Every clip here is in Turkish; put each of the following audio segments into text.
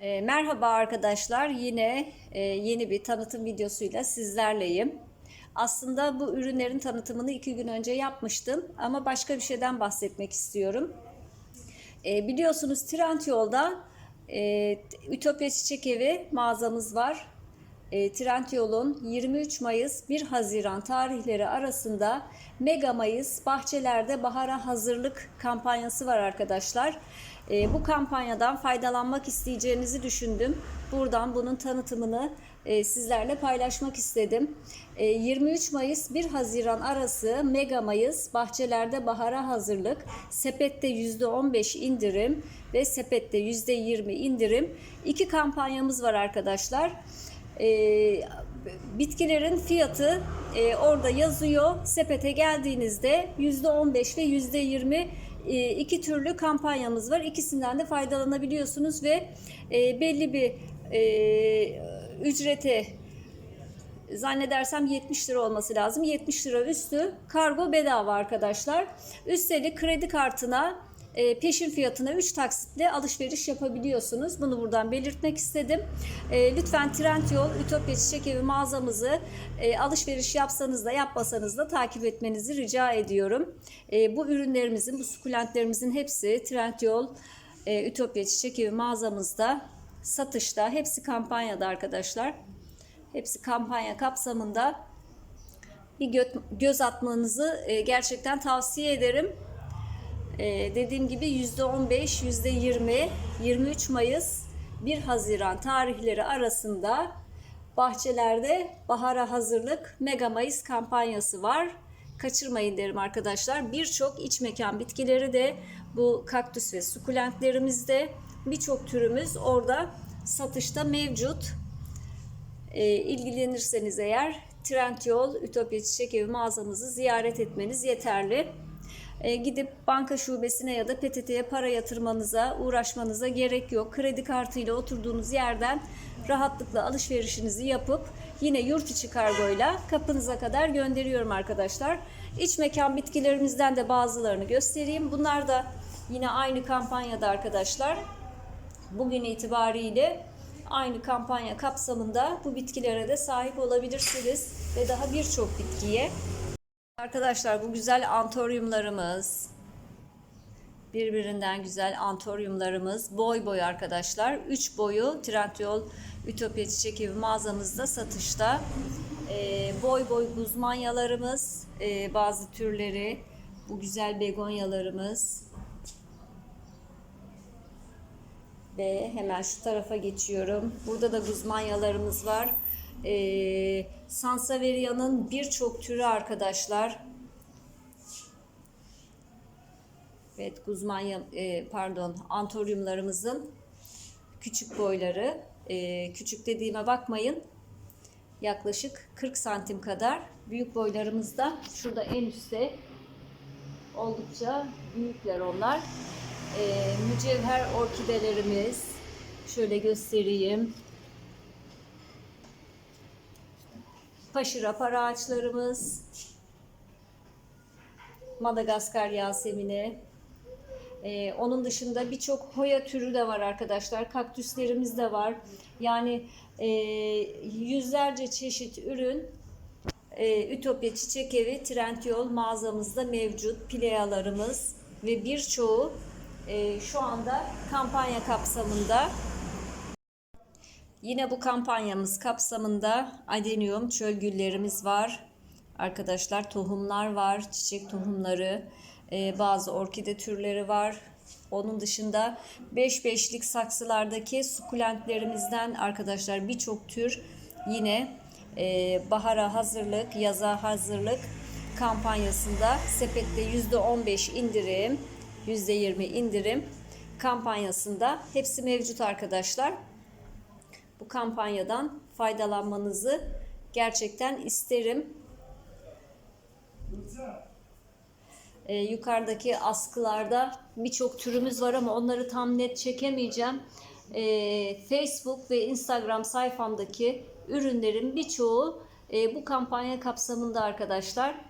E, merhaba arkadaşlar. Yine e, yeni bir tanıtım videosuyla sizlerleyim. Aslında bu ürünlerin tanıtımını iki gün önce yapmıştım ama başka bir şeyden bahsetmek istiyorum. E, biliyorsunuz Trendyol'da e, Ütopya Çiçek Evi mağazamız var. E, Trendyol'un 23 Mayıs 1 Haziran tarihleri arasında Mega Mayıs bahçelerde bahara hazırlık kampanyası var arkadaşlar. E, bu kampanyadan faydalanmak isteyeceğinizi düşündüm. Buradan bunun tanıtımını e, sizlerle paylaşmak istedim. E, 23 Mayıs 1 Haziran arası Mega Mayıs bahçelerde bahara hazırlık, sepette %15 indirim ve sepette %20 indirim. İki kampanyamız var arkadaşlar. E, bitkilerin fiyatı e, orada yazıyor. Sepete geldiğinizde %15 ve %20 e, iki türlü kampanyamız var. İkisinden de faydalanabiliyorsunuz ve e, belli bir e, ücrete zannedersem 70 lira olması lazım. 70 lira üstü kargo bedava arkadaşlar. Üstelik kredi kartına e, peşin fiyatına 3 taksitle alışveriş yapabiliyorsunuz. Bunu buradan belirtmek istedim. E, lütfen Trendyol Ütopya Çiçek Evi mağazamızı e, alışveriş yapsanız da yapmasanız da takip etmenizi rica ediyorum. E, bu ürünlerimizin, bu sukulentlerimizin hepsi Trendyol e, Ütopya Çiçek Evi mağazamızda satışta. Hepsi kampanyada arkadaşlar. Hepsi kampanya kapsamında bir gö- göz atmanızı gerçekten tavsiye ederim. Ee, dediğim gibi %15, %20, 23 Mayıs, 1 Haziran tarihleri arasında bahçelerde bahara hazırlık Mega Mayıs kampanyası var. Kaçırmayın derim arkadaşlar. Birçok iç mekan bitkileri de bu kaktüs ve sukulentlerimizde birçok türümüz orada satışta mevcut. Ee, ilgilenirseniz eğer Trendyol Ütopya Çiçek Evi mağazamızı ziyaret etmeniz yeterli. E, gidip banka şubesine ya da PTT'ye para yatırmanıza, uğraşmanıza gerek yok. Kredi kartıyla oturduğunuz yerden rahatlıkla alışverişinizi yapıp yine yurt içi kargoyla kapınıza kadar gönderiyorum arkadaşlar. İç mekan bitkilerimizden de bazılarını göstereyim. Bunlar da yine aynı kampanyada arkadaşlar. Bugün itibariyle aynı kampanya kapsamında bu bitkilere de sahip olabilirsiniz ve daha birçok bitkiye. Arkadaşlar bu güzel antoryumlarımız. Birbirinden güzel antoryumlarımız. Boy boy arkadaşlar. 3 boyu Trendyol Ütopya Çiçek Evi mağazamızda satışta. Ee, boy boy guzmanyalarımız. ee, bazı türleri. Bu güzel begonyalarımız. Ve hemen şu tarafa geçiyorum. Burada da guzmanyalarımız var. Ee, Sanseveria'nın birçok türü arkadaşlar. Evet, guzmanya, e, pardon, antoryumlarımızın küçük boyları. E, küçük dediğime bakmayın. Yaklaşık 40 santim kadar. Büyük boylarımızda şurada en üstte oldukça büyükler onlar. E, mücevher orkidelerimiz. Şöyle göstereyim. Paşıra para ağaçlarımız, Madagaskar Yasemini. Ee, onun dışında birçok hoya türü de var arkadaşlar. Kaktüslerimiz de var. Yani e, yüzlerce çeşit ürün e, Ütopya Çiçek Evi Trendyol mağazamızda mevcut. Pilealarımız ve birçoğu e, şu anda kampanya kapsamında. Yine bu kampanyamız kapsamında adenium çöl güllerimiz var. Arkadaşlar tohumlar var, çiçek tohumları, e, bazı orkide türleri var. Onun dışında 5-5'lik saksılardaki sukulentlerimizden arkadaşlar birçok tür yine e, bahara hazırlık, yaza hazırlık kampanyasında sepette %15 indirim, %20 indirim kampanyasında hepsi mevcut arkadaşlar bu kampanyadan faydalanmanızı gerçekten isterim. Ee, yukarıdaki askılarda birçok türümüz var ama onları tam net çekemeyeceğim. Ee, Facebook ve Instagram sayfamdaki ürünlerin birçoğu e, bu kampanya kapsamında arkadaşlar.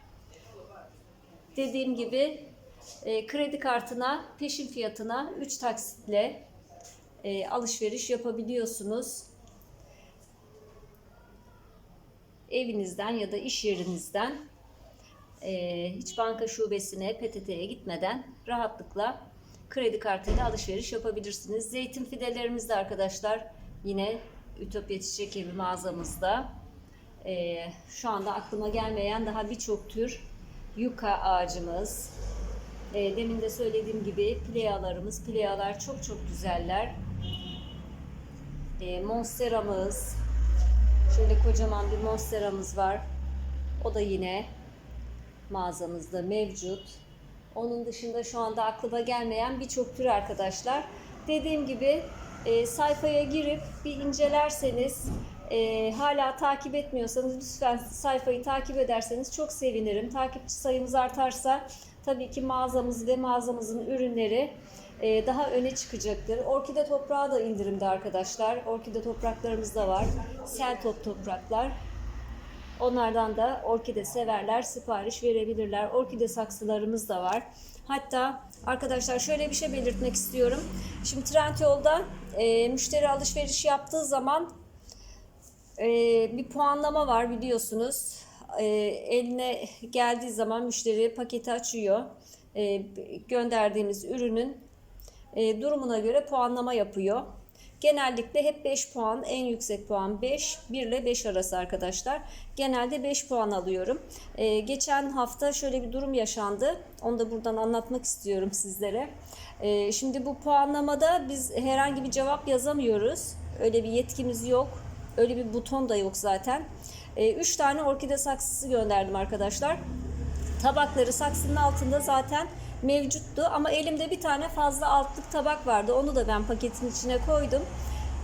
Dediğim gibi e, kredi kartına peşin fiyatına 3 taksitle e, alışveriş yapabiliyorsunuz. Evinizden ya da iş yerinizden e, hiç banka şubesine, PTT'ye gitmeden rahatlıkla kredi kartıyla alışveriş yapabilirsiniz. Zeytin fidelerimiz de arkadaşlar yine Ütopya Çiçek Evi mağazamızda. E, şu anda aklıma gelmeyen daha birçok tür yuka ağacımız. E, demin de söylediğim gibi pleyalarımız, pleyalar çok çok güzeller. E, monsteramız, şöyle kocaman bir monsteramız var. O da yine mağazamızda mevcut. Onun dışında şu anda aklıma gelmeyen birçok tür arkadaşlar. Dediğim gibi e, sayfaya girip bir incelerseniz e, hala takip etmiyorsanız lütfen sayfayı takip ederseniz çok sevinirim. Takipçi sayımız artarsa tabii ki mağazamız ve mağazamızın ürünleri daha öne çıkacaktır. Orkide toprağı da indirimde arkadaşlar. Orkide topraklarımız da var. Sel top topraklar. Onlardan da orkide severler sipariş verebilirler. Orkide saksılarımız da var. Hatta arkadaşlar şöyle bir şey belirtmek istiyorum. Şimdi Trendyol'da e, müşteri alışveriş yaptığı zaman e, bir puanlama var biliyorsunuz. E, eline geldiği zaman müşteri paketi açıyor. E, gönderdiğimiz ürünün e, durumuna göre puanlama yapıyor. Genellikle hep 5 puan, en yüksek puan 5, 1 ile 5 arası arkadaşlar. Genelde 5 puan alıyorum. Ee, geçen hafta şöyle bir durum yaşandı. Onu da buradan anlatmak istiyorum sizlere. Ee, şimdi bu puanlamada biz herhangi bir cevap yazamıyoruz. Öyle bir yetkimiz yok. Öyle bir buton da yok zaten. 3 ee, tane orkide saksısı gönderdim arkadaşlar. Tabakları saksının altında zaten mevcuttu ama elimde bir tane fazla altlık tabak vardı. Onu da ben paketin içine koydum.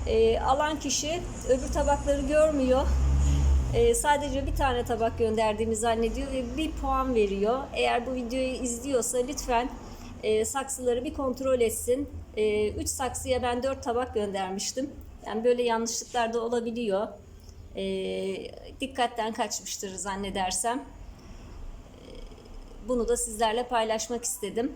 E, alan kişi öbür tabakları görmüyor. E, sadece bir tane tabak gönderdiğimi zannediyor ve bir puan veriyor. Eğer bu videoyu izliyorsa lütfen e, saksıları bir kontrol etsin. 3 e, saksıya ben 4 tabak göndermiştim. Yani böyle yanlışlıklar da olabiliyor. E, dikkatten kaçmıştır zannedersem. Bunu da sizlerle paylaşmak istedim.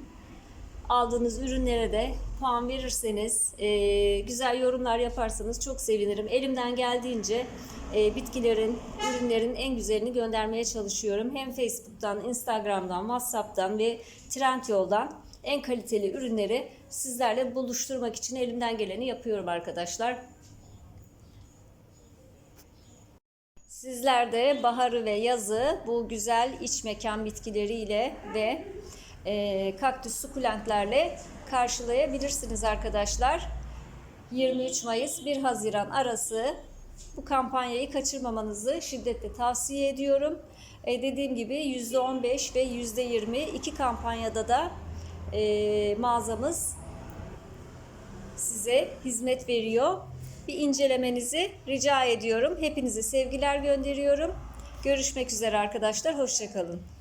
Aldığınız ürünlere de puan verirseniz, e, güzel yorumlar yaparsanız çok sevinirim. Elimden geldiğince e, bitkilerin, ürünlerin en güzelini göndermeye çalışıyorum. Hem Facebook'tan, Instagram'dan, WhatsApp'tan ve Trendyol'dan en kaliteli ürünleri sizlerle buluşturmak için elimden geleni yapıyorum arkadaşlar. Sizler de baharı ve yazı bu güzel iç mekan bitkileriyle ve e, kaktüs sukulentlerle karşılayabilirsiniz arkadaşlar. 23 Mayıs 1 Haziran arası bu kampanyayı kaçırmamanızı şiddetle tavsiye ediyorum. E, dediğim gibi %15 ve %20 iki kampanyada da e, mağazamız size hizmet veriyor bir incelemenizi rica ediyorum. Hepinize sevgiler gönderiyorum. Görüşmek üzere arkadaşlar. Hoşçakalın.